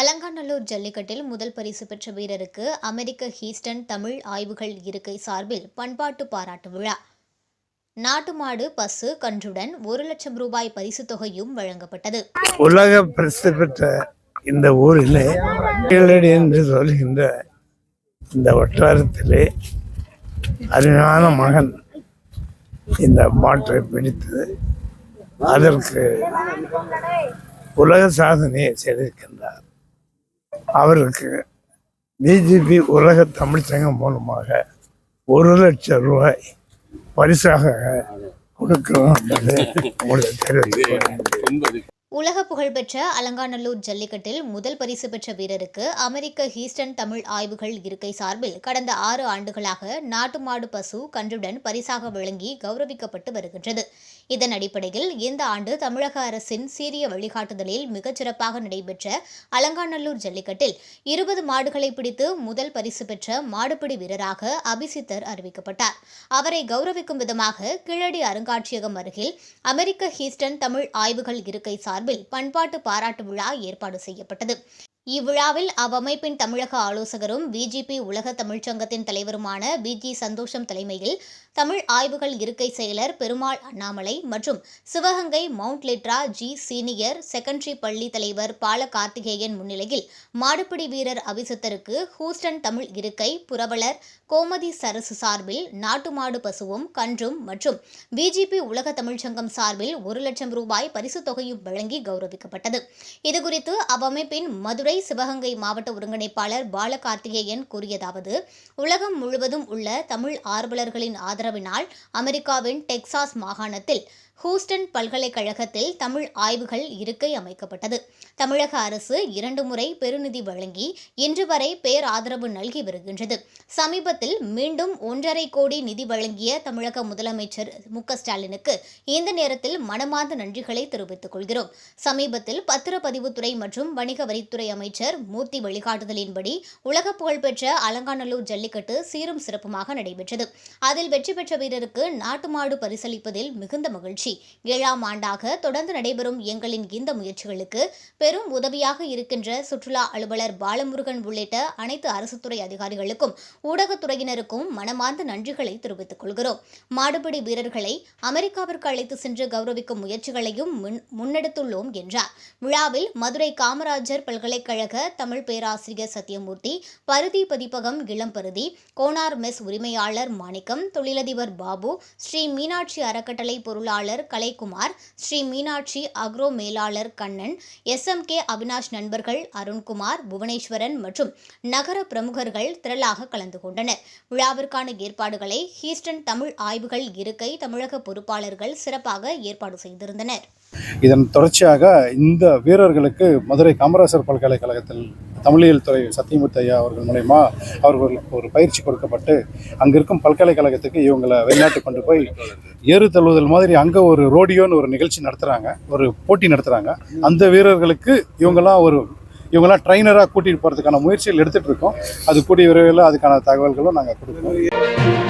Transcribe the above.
அலங்காநல்லூர் ஜல்லிக்கட்டில் முதல் பரிசு பெற்ற வீரருக்கு அமெரிக்க ஹீஸ்டன் தமிழ் ஆய்வுகள் இருக்கை சார்பில் பண்பாட்டு பாராட்டு விழா. நாட்டு மாடு பசு கன்றுடன் ஒரு லட்சம் ரூபாய் பரிசு தொகையும் வழங்கப்பட்டது. உலக பிரசித்தி பெற்ற இந்த ஊரிலே என்று சொல்கின்ற இந்த வட்டாரத்திலே அருமையான மகன் இந்த மாற்றை பிடித்து அதற்கு உலக சாதனையை செய்திருக்கின்றார். அவருக்கு பிஜேபி உலக தமிழ் சங்கம் மூலமாக ஒரு லட்சம் ரூபாய் பரிசாக கொடுக்கிறோம் உங்களுக்கு உலக புகழ்பெற்ற அலங்காநல்லூர் ஜல்லிக்கட்டில் முதல் பரிசு பெற்ற வீரருக்கு அமெரிக்க ஹீஸ்டன் தமிழ் ஆய்வுகள் இருக்கை சார்பில் கடந்த ஆறு ஆண்டுகளாக நாட்டு மாடு பசு கன்றுடன் பரிசாக வழங்கி கௌரவிக்கப்பட்டு வருகின்றது. இதன் அடிப்படையில் இந்த ஆண்டு தமிழக அரசின் சீரிய வழிகாட்டுதலில் மிகச்சிறப்பாக நடைபெற்ற அலங்காநல்லூர் ஜல்லிக்கட்டில் இருபது மாடுகளை பிடித்து முதல் பரிசு பெற்ற மாடுபிடி வீரராக அபிசித்தர் அறிவிக்கப்பட்டார். அவரை கௌரவிக்கும் விதமாக கீழடி அருங்காட்சியகம் அருகில் அமெரிக்க ஹீஸ்டன் தமிழ் ஆய்வுகள் இருக்கை சார்பில் பண்பாட்டு பாராட்டு விழா ஏற்பாடு செய்யப்பட்டது. இவ்விழாவில் அவ்வமைப்பின் தமிழக ஆலோசகரும் பிஜேபி உலக தமிழ்ச்சங்கத்தின் தலைவருமான பிஜி சந்தோஷம் தலைமையில் தமிழ் ஆய்வுகள் இருக்கை செயலர் பெருமாள் அண்ணாமலை மற்றும் Sivaganga Mount Litera Zee senior secondary பள்ளி தலைவர் பால கார்த்திகேயன் முன்னிலையில் மாடுபிடி வீரர் அபிசித்தருக்கு ஹூஸ்டன் தமிழ் இருக்கை புரவலர் கோமதி சரசு சார்பில் நாட்டு மாடு பசுவும் கன்றும் மற்றும் பிஜேபி உலக தமிழ்ச்சங்கம் சார்பில் ஒரு லட்சம் ரூபாய் பரிசுத் தொகையும் வழங்கி கௌரவிக்கப்பட்டது. இதுகுறித்து அவ்வமைப்பின் மதுரை சிவகங்கை மாவட்ட ஒருங்கிணைப்பாளர் பாலகார்த்திகேயன் கூறியதாவது உலகம் முழுவதும் உள்ள தமிழ் ஆர்வலர்களின் ஆதரவினால் அமெரிக்காவின் டெக்சாஸ் மாகாணத்தில் ஹூஸ்டன் பல்கலைக்கழகத்தில் தமிழ் ஆய்வுகள் இருக்கை அமைக்கப்பட்டது. தமிழக அரசு இரண்டு முறை பெருநிதி வழங்கி இன்று வரை பேராதரவு நல்கி வருகின்றது. சமீபத்தில் மீண்டும் ஒன்றரை கோடி நிதி வழங்கிய தமிழக முதலமைச்சர் மு க ஸ்டாலினுக்கு இந்த நேரத்தில் மனமார்ந்த நன்றிகளை தெரிவித்துக் கொள்கிறோம். சமீபத்தில் பத்திரப்பதிவுத்துறை மற்றும் வணிக வரித்துறை அமைச்சர் மூர்த்தி வழிகாட்டுதலின்படி உலக புகழ்பெற்ற அலங்காநல்லூர் ஜல்லிக்கட்டு சீரும் சிறப்புமாக நடைபெற்றது. அதில் வெற்றி பெற்ற வீரருக்கு நாட்டு மாடு பரிசளிப்பதில் மிகுந்த மகிழ்ச்சி. ஏழாம் ஆண்டாக தொடர்ந்து நடைபெறும் எங்களின் இந்த முயற்சிகளுக்கு பெரும் உதவியாக இருக்கின்ற சுற்றுலா அலுவலர் பாலமுருகன் உள்ளிட்ட அனைத்து அரசு துறை அதிகாரிகளுக்கும் ஊடகத்துறையினருக்கும் மனமார்ந்த நன்றிகளை தெரிவித்துக் கொள்கிறோம். மாடுபிடி வீரர்களை அமெரிக்காவிற்கு அழைத்து சென்று கௌரவிக்கும் முயற்சிகளையும் முன்- முன்னெடுத்துள்ளோம் என்றார். விழாவில் மதுரை காமராஜர் பல்கலைக்கழக தமிழ் பேராசிரியர் சத்யமூர்த்தி பருதி பதிப்பகம் இளம்பருதி கோனார் மெஸ் உரிமையாளர் மாணிக்கம் தொழிலதிபர் பாபு ஸ்ரீ மீனாட்சி அறக்கட்டளை பொருளாளர் கலைக்குமார் ஸ்ரீ மீனாட்சி அக்ரோ மேலாளர் கண்ணன் எஸ்எம்கே அவினாஷ் நண்பர்கள் அருண்குமார் புவனேஸ்வரன் மற்றும் நகர பிரமுகர்கள் திரளாக கலந்து கொண்டனர். விழாவிற்கான ஏற்பாடுகளை ஹீஸ்டன் தமிழ் ஆய்வுகள் இருக்கை தமிழக பொறுப்பாளர்கள் சிறப்பாக ஏற்பாடு செய்திருந்தனர். இதன் தொடர்ச்சியாக இந்த வீரர்களுக்கு மதுரை காமராசர் பல்கலைக்கழகத்தில் தமிழியல் துறை சத்தியமூர்த்தி ஐயா அவர்கள் மூலயமா அவர்களுக்கு ஒரு பயிற்சி கொடுக்கப்பட்டு அங்கே இருக்கும் பல்கலைக்கழகத்துக்கு இவங்களை வெளிநாட்டு கொண்டு போய் ஏறு தழுவுதல் மாதிரி அங்கே ஒரு ரோடியோன்னு ஒரு நிகழ்ச்சி நடத்துகிறாங்க ஒரு போட்டி நடத்துகிறாங்க அந்த வீரர்களுக்கு இவங்கெல்லாம் ஒரு இவங்கெல்லாம் ட்ரைனராக கூட்டிகிட்டு போகிறதுக்கான முயற்சிகள் எடுத்துகிட்டு இருக்கோம். அது கூடிய விரைவில் அதுக்கான தகவல்களும் நாங்கள் கொடுக்குறோம்